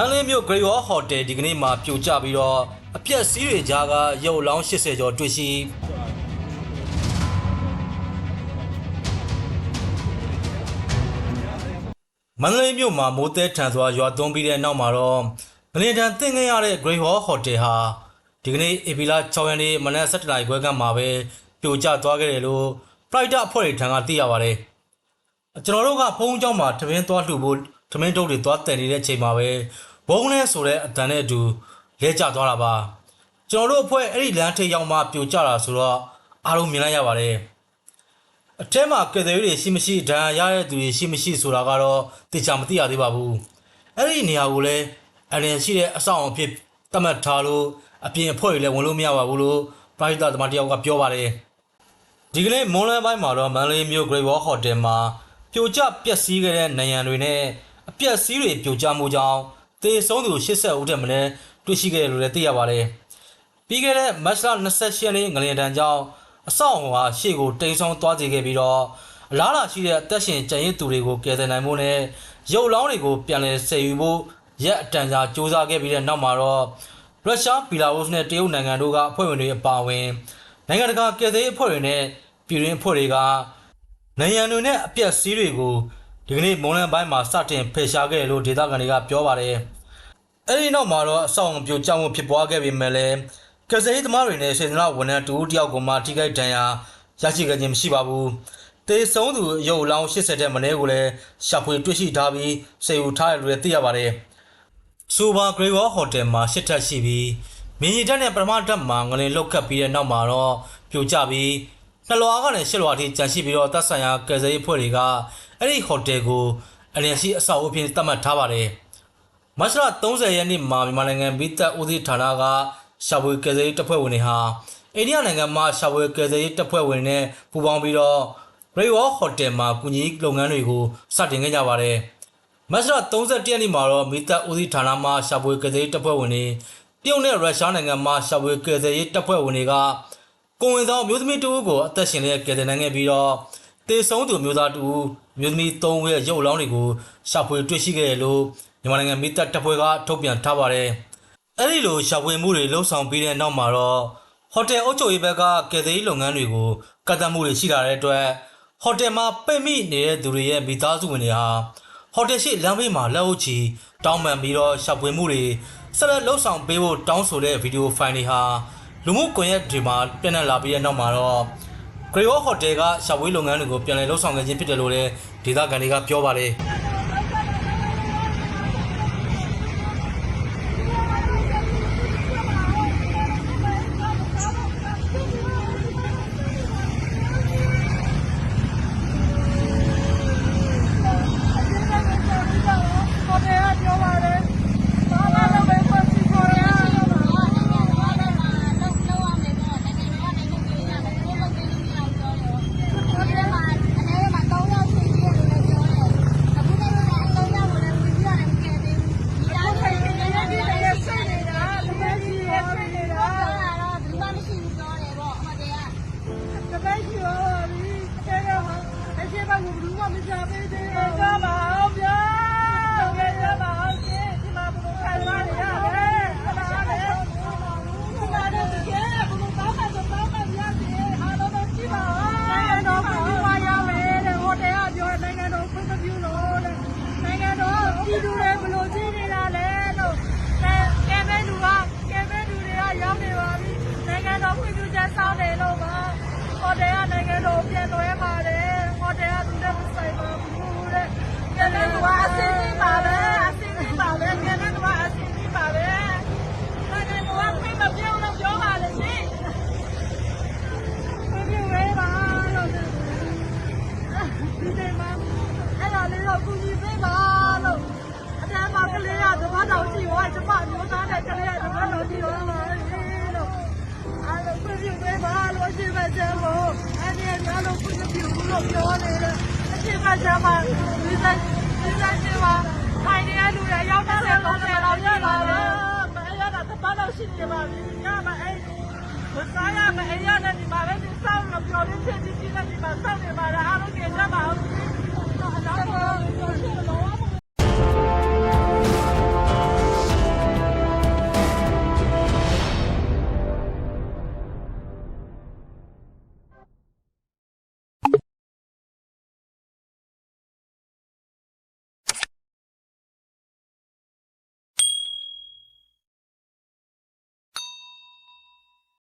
န်လေးမြို့ Great Wall Hotel ဒီကနေ့မှာပြိုကျပြီးတော့အပြက်စီးတွေကြားကရုပ်အလောင်း80ကျော်တွေ့ရှိမန္တလေးမြို့မှာမိုးသည်ထန်စွာရွာသွန်းပြီးတဲ့နောက်မှာတော့ငလင်တန်သင်ခဲ့ရတဲ့ Great Hall Hotel ဟာဒီကနေ့ဧပြီလ6ရက်နေ့မနက်7:00နာရီခွဲကမှပဲပြိုကျသွားခဲ့တယ်လို့ Pride အဖွဲ့တွေထံကသိရပါတယ်။ကျွန်တော်တို့ကဖုန်းเจ้าမှာတပင်းသွားလှူဖို့တမင်းတုပ်တွေသွားတည်နေတဲ့အချိန်မှာပဲ ဘုံနဲ့ဆိုတဲ့အတန်နဲ့အတူလဲကျသွားတာပါ။ကျွန်တော်တို့အဖွဲ့အဲ့ဒီလမ်းထိပ်ရောက်မှပြိုကျတာဆိုတော့အားလုံးမြင်လိုက်ရပါတယ်။အထဲမှာကယ်ဆယ်ရေးတွေရှိမရှိဒဏ်ရာရတဲ့သူတွေရှိမရှိဆိုတာကတော့သိချာမသိရသေးပါဘူးအဲ့ဒီနေရာကိုလည်းအရင်ရှိတဲ့အဆောင်အဖြစ်သတ်မှတ်ထားလို့အပြင်အဖွဲ့တွေလည်းဝင်လို့မရပါဘူးလို့ပရိုက်တာသမားတယောက်ကပြောပါတယ်ဒီကနေ့မွန်လွဲပိုင်းမှာတော့မန္တလေးမြို့ Great Wall Hotel မှာပြိုကျပျက်စီးခဲ့တဲ့နိုင်ရန်တွေနဲ့အပျက်စီးတွေပြိုကျမှုကြောင့် သေဆုံးသူ80ဦးထက်မနည်းတွေ့ရှိခဲ့တယ်လို့လည်းသိရပါတယ်ပြီးခဲ့တဲ့မတ်လ28ရက်နေ့ငလျင်တန်းကြောင့်အဆောက်အအုံဟာရှေ့ကိုတိမ်ဆောင်သွားစေခဲ့ပြီးတော့အလားလာရှိတဲ့အသက်ရှင်ကျန်ရစ်သူတွေကိုကယ်ဆယ်နိုင်ဖို့နဲ့ရုပ်လောင်းတွေကိုပြန်လည်ဆယ်ယူဖို့ရက်အတန်ကြာစ조사ခဲ့ပြီးတဲ့နောက်မှာတော့ရုရှားဘီလာရုစ်နဲ့တရုတ်နိုင်ငံတို့ကအဖွဲ့ဝင်တွေအပါအဝင်နိုင်ငံတကာကယ်ဆယ်ရေးအဖွဲ့တွေနဲ့ပြည်တွင်းအဖွဲ့တွေကနိုင်ငံတွေနဲ့အပြက်စီးတွေကို ဒီကနေ့မွန်လန်ပိုင်းမှာစတင်ဖယ်ရှားခဲ့တယ်လို့ဒေသခံတွေကပြောပါတယ်အဲ့ဒီနောက်မှာတော့အဆောင်အပြိုကျမှုဖြစ်ပွားခဲ့ပေမဲ့လည်းကယ်ဆယ်ရေးသမားတွေနဲ့စေတနာဝန်ထမ်းတူဦးတယောက်ကိုမှထိခိုက်ဒဏ်ရာရရှိခဲ့ခြင်းမရှိပါဘူး။တေဆုံးသူရုပ်အလောင်း80တဲ့မနေ့ကိုလည်းရှာဖွေတွေ့ရှိထားပြီးစေယူထားတယ်လို့လည်းသိရပါတယ်။ဆိုဘာဂရေဝါဟိုတယ်မှာရှစ်ထပ်ရှိပြီးမင်းကြီးတက်နဲ့ပထမတက်မှာငလင်လောက်ခတ်ပြီးတဲ့နောက်မှာတော့ပြိုကျပြီးနှစ်လွာကနေရှစ်လွာထိကျန်ရှိပြီးတော့တပ်ဆိုင်ရာကယ်ဆယ်ရေးဖွဲ့တွေက အဲ့ဒီဟိုတယ်ကိုအရင်ရှိအဆောက်အဦဖြစ်သတ်မှတ်ထားပါတယ်။မတ်လ30ရက်နေ့မှာမြန်မာနိုင်ငံမိသက်ဦးစီးဌာနကရှာဖွေကယ်ဆယ်ရေးတပ်ဖွဲ့ဝင်တွေဟာအိန္ဒိယနိုင်ငံမှာရှာဖွေကယ်ဆယ်ရေးတပ်ဖွဲ့ဝင်နဲ့ပူးပေါင်းပြီးတော့ Great Wall Hotel မှာကူညီလုပ်ငန်းတွေကိုစတင်ခဲ့ကြပါတယ်။မတ်လ31ရက်နေ့မှာတော့မိသက်ဦးစီးဌာနမှရှာဖွေကယ်ဆယ်ရေးတပ်ဖွဲ့ဝင်တွေတရုတ်နဲ့ရုရှားနိုင်ငံမှာရှာဖွေကယ်ဆယ်ရေးတပ်ဖွဲ့ဝင်တွေကကိုဝင်ဆောင်မျိုးသမီးတဦးကိုအသက်ရှင်လျက်ကယ်ဆယ်နိုင်ခဲ့ပြီးတော့ တေဆုံးသူမျိုးသားတဦးမျိုးသမီး၃ဦးရဲ့ရုပ်အလောင်းတွေကိုရှာဖွေတွေ့ရှိခဲ့တယ်လို့မြန်မာနိုင်ငံမိသက်တပ်ဖွဲ့ကထုတ်ပြန်ထားပါတယ်။အဲဒီလိုရှာဖွေမှုတွေလှုပ်ဆောင်ပြီးတဲ့နောက်မှာတော့ဟိုတယ်အုပ်ချုပ်ရေးဘက်ကကယ်ဆယ်ရေးလုပ်ငန်းတွေကိုကတ်သတ်မှုတွေရှိလာတဲ့အတွက်ဟိုတယ်မှာပိတ်မိနေတဲ့သူတွေရဲ့မိသားစုဝင်တွေဟာဟိုတယ်ရှိလမ်းဘေးမှာလက်အုပ်ချီတောင်းပန်ပြီးတော့ရှာဖွေမှုတွေဆက်လက်လှုပ်ဆောင်ပေးဖို့တောင်းဆိုတဲ့ဗီဒီယိုဖိုင်တွေဟာလူမှုကွန်ရက်တွေမှာပြန့်နှံ့လာပြီးတဲ့နောက်မှာတော့ Great Wall Hotel ကရှာဖွေလုပ်ငန်းတွေကိုပြန်လည်လှုပ်ဆောင်ခဲ့ခြင်းဖြစ်တယ်လို့လည်းဒေသခံတွေကပြောပါတယ်။ ဟုတ်တယ်ပြောပါတယ်။ဘာမှလည်းပဲပတ်စီခေါ်ရစိတ်နေတာတကယ်ကြီးရောနေတာတကယ်ကြီးရောဒီတကယ်ရောအရှိမကူဘူးမမစားပေးသေးဘူး။ကြပါအောင်ဗျာ။တကယ်ကြပါအောင်ရှင်ဒီမှာဘုရားခိုင်ပါရရတယ်။အဲ့ဒါလည်းဒီမှာတော့တကယ်ဘုရားကောင်းမှဆိုကောင်းမှရစီအားလုံးတော့ကြည့်ပါဦး။နိုင်ငံတော်ကိုဒီမှာရမယ်တဲ့ဟိုတယ်ကပြောနိုင်ငံတော်ဖွင့်ပြလို့တဲ့နိုင်ငံတော်ပြည်သူတွေဘယ်လိုကြည့်နေတာလဲလို့ကဲမဲလူကကဲမဲလူတွေကရောက်နေပါပြီနိုင်ငံတော်ဖွင့်ပြချက်စောင်းတယ်လို့ပါဟိုတယ်ကနိုင်ငံတော်ပြန်သွဲပါတယ်ဟိုတယ်ကသူတို့မဆိုင်ပါဘူးတဲ့ကဲမဲလူကအစင်းကြီးပါပဲအစင်းကြီးပါပဲကဲမဲလူကအစင်းကြီးပါပဲနိုင်ငံတော်ကဖိမပြောင်းလို့ပြောပါလေရှင်ဖွင့်ပြဝဲပါလို့ဒီနေ့မှအဲ့ဒါလေးတော့ကူညီပေးပါလို့အတန်းမှာကလေးရသဘာတော်ရှိဝါကျမမျိုးသားတဲ့က လေးရသဘာတော်ရှိဝါပါလို့အားလုံးပြည့်ပေးပါလို့ရှိမှကျလို့အဲ့ဒီများလို့ပြည့်ပြည့်လို့ပြောနေတယ်အရှိမှကျမဒီစားဒီစားချင်ပါခိုင်နေရလူရရောက်တဲ့30လောက်ရလာတယ်မရတာသဘာတော်ရှိနေပါပြီညမအဲ့ဘစားရမအဲ့ရတဲ့ဒီမှာပဲဒီစောင်းလို့ပြောနေဖြစ်ဒီဒီနဲ့ဒီမှာစောင်းနေပါလားအားလုံးကြည့်ကြပါဦး